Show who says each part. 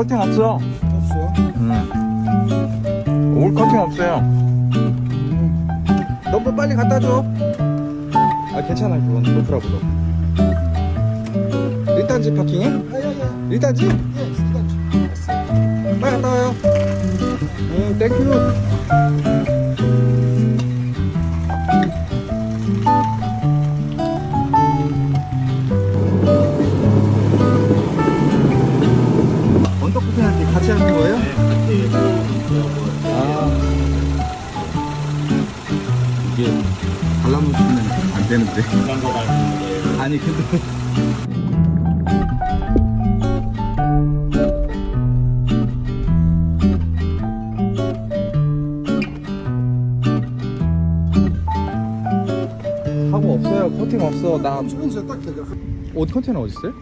Speaker 1: 커팅 없어.
Speaker 2: 없어.
Speaker 1: 응. 올 커팅 없어요. 너무 빨리 갖다 줘. 아 괜찮아 그건 노프라브로. 1단지 파킹해?
Speaker 2: 아야야.
Speaker 1: 1단지?
Speaker 2: 예, 쓰다.
Speaker 1: 빨리 갔다 와요. 응, 땡큐. 할 때 같이 하는 거예요? 아. 이게 발라붙으면 안 되는데. 아니, 근데. 하고 없어요. 커팅 없어. 나
Speaker 2: 주변에서 딱 대가.
Speaker 1: 옷 컨테이너 어디 있어요?